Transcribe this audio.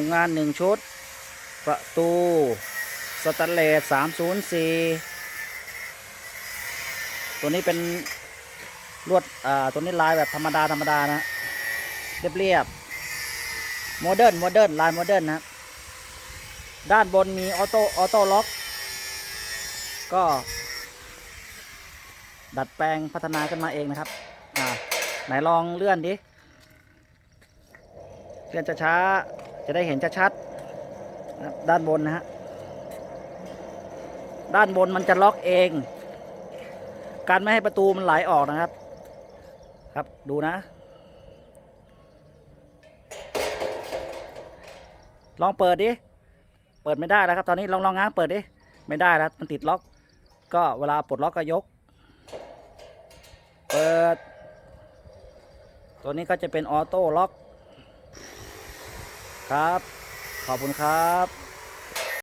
งงานหนึ่งชุด ประตูสแตนเลส304ตัวนี้เป็นลวดอ่าตัวนี้ลายแบบธรรมดาธรรมดานะเรียบเรียบโมเดิร์นโมเดิร์นลายโมเดิร์นนะด้านบนมีออโต้ออโต้ล็อก ก็ ดัดแปลงพัฒนาขึ้นมาเองนะครับอ่าไหนลองเลื่อนดิเลื่อนช้าๆ จะได้เห็นชัดๆด้านบนนะฮะด้านบนมันจะล็อกเอง การไม่ให้ประตูมันไหลออกนะครับ ครับดูนะ ลองเปิดดิ เปิดไม่ได้แล้วครับ ตอนนี้ลองลองง้างเปิดดิ ไม่ได้แล้วมันติดล็อก ก็เวลาปลดล็อกก็ยก เปิด ตัวนี้ก็จะเป็นออโต้ล็อก ครับ ขอบคุณครับ